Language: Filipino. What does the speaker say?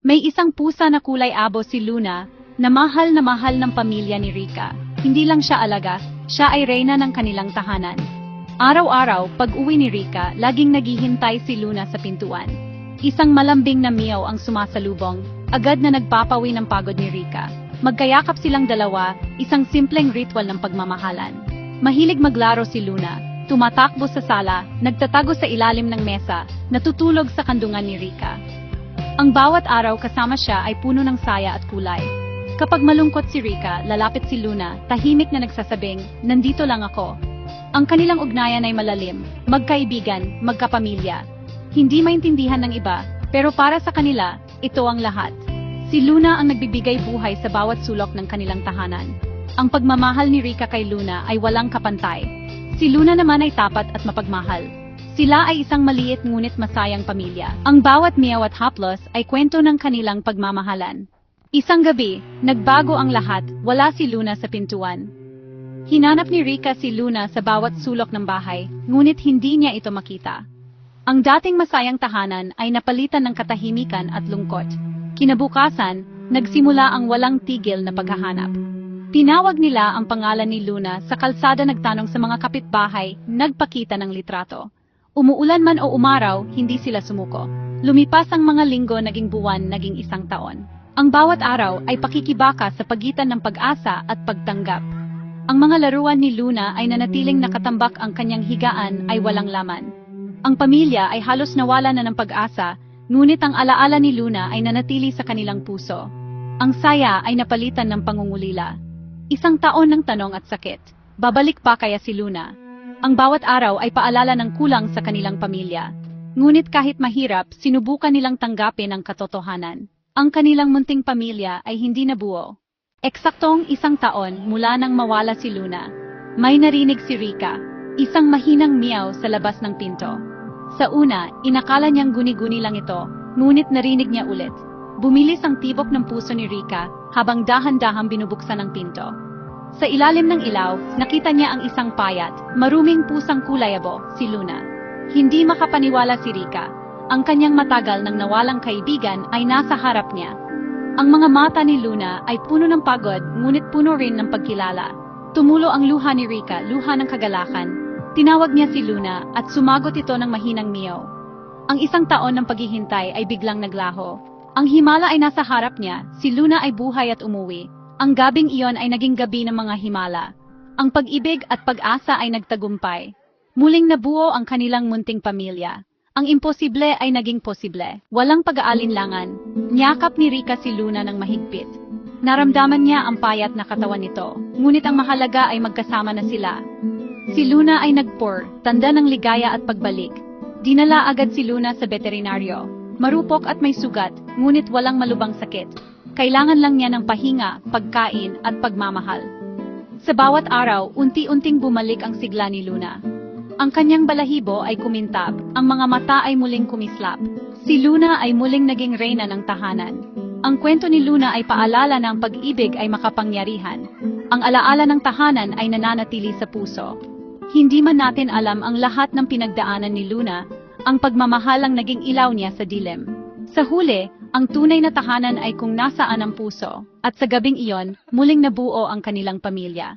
May isang pusa na kulay abo si Luna, na mahal na mahal ng pamilya ni Rika. Hindi lang siya alaga, siya ay reyna ng kanilang tahanan. Araw-araw, pag uwi ni Rika, laging naghihintay si Luna sa pintuan. Isang malambing na miyaw ang sumasalubong, agad na nagpapawi ng pagod ni Rika. Magkayakap silang dalawa, isang simpleng ritual ng pagmamahalan. Mahilig maglaro si Luna, tumatakbo sa sala, nagtatago sa ilalim ng mesa, natutulog sa kandungan ni Rika. Ang bawat araw kasama siya ay puno ng saya at kulay. Kapag malungkot si Rika, lalapit si Luna, tahimik na nagsasabing, nandito lang ako. Ang kanilang ugnayan ay malalim, magkaibigan, magkapamilya. Hindi maintindihan ng iba, pero para sa kanila, ito ang lahat. Si Luna ang nagbibigay buhay sa bawat sulok ng kanilang tahanan. Ang pagmamahal ni Rika kay Luna ay walang kapantay. Si Luna naman ay tapat at mapagmahal. Sila ay isang maliit ngunit masayang pamilya. Ang bawat miyaw at haplos ay kwento ng kanilang pagmamahalan. Isang gabi, nagbago ang lahat, wala si Luna sa pintuan. Hinanap ni Rika si Luna sa bawat sulok ng bahay, ngunit hindi niya ito makita. Ang dating masayang tahanan ay napalitan ng katahimikan at lungkot. Kinabukasan, nagsimula ang walang tigil na paghahanap. Tinawag nila ang pangalan ni Luna sa kalsada nagtanong sa mga kapitbahay, nagpakita ng litrato. Umuulan man o umaraw, hindi sila sumuko. Lumipas ang mga linggo naging buwan, naging isang taon. Ang bawat araw ay pakikibaka sa pagitan ng pag-asa at pagtanggap. Ang mga laruan ni Luna ay nanatiling nakatambak ang kanyang higaan ay walang laman. Ang pamilya ay halos nawala na ng pag-asa, ngunit ang alaala ni Luna ay nanatili sa kanilang puso. Ang saya ay napalitan ng pangungulila. Isang taon ng tanong at sakit. Babalik pa kaya si Luna? Ang bawat araw ay paalala ng kulang sa kanilang pamilya. Ngunit kahit mahirap, sinubukan nilang tanggapin ang katotohanan. Ang kanilang munting pamilya ay hindi nabuo. Eksaktong isang taon mula nang mawala si Luna, may narinig si Rika, isang mahinang miyaw sa labas ng pinto. Sa una, inakala niyang guni-guni lang ito, ngunit narinig niya ulit. Bumilis ang tibok ng puso ni Rika habang dahan-dahang binubuksan ang pinto. Sa ilalim ng ilaw, nakita niya ang isang payat, maruming pusang kulayabo, si Luna. Hindi makapaniwala si Rika. Ang kanyang matagal nang nawalang kaibigan ay nasa harap niya. Ang mga mata ni Luna ay puno ng pagod, ngunit puno rin ng pagkilala. Tumulo ang luha ni Rika, luha ng kagalakan. Tinawag niya si Luna at sumagot ito ng mahinang miyaw. Ang isang taon ng paghihintay ay biglang naglaho. Ang himala ay nasa harap niya, si Luna ay buhay at umuwi. Ang gabing iyon ay naging gabi ng mga himala. Ang pag-ibig at pag-asa ay nagtagumpay. Muling nabuo ang kanilang munting pamilya. Ang imposible ay naging posible. Walang pag-aalinlangan. Niyakap ni Rika si Luna ng mahigpit. Naramdaman niya ang payat na katawan nito, ngunit ang mahalaga ay magkasama na sila. Si Luna ay nagpor, tanda ng ligaya at pagbalik. Dinala agad si Luna sa veterinaryo. Marupok at may sugat, ngunit walang malubang sakit. Kailangan lang niya ng pahinga, pagkain at pagmamahal. Sa bawat araw, unti-unting bumalik ang sigla ni Luna. Ang kanyang balahibo ay kumintab, ang mga mata ay muling kumislap. Si Luna ay muling naging reyna ng tahanan. Ang kwento ni Luna ay paalala ang pag-ibig ay makapangyarihan. Ang alaala ng tahanan ay nananatili sa puso. Hindi man natin alam ang lahat ng pinagdaanan ni Luna, ang pagmamahal ang naging ilaw niya sa dilim. Sa huli, ang tunay na tahanan ay kung nasaan ang puso, at sa gabing iyon, muling nabuo ang kanilang pamilya.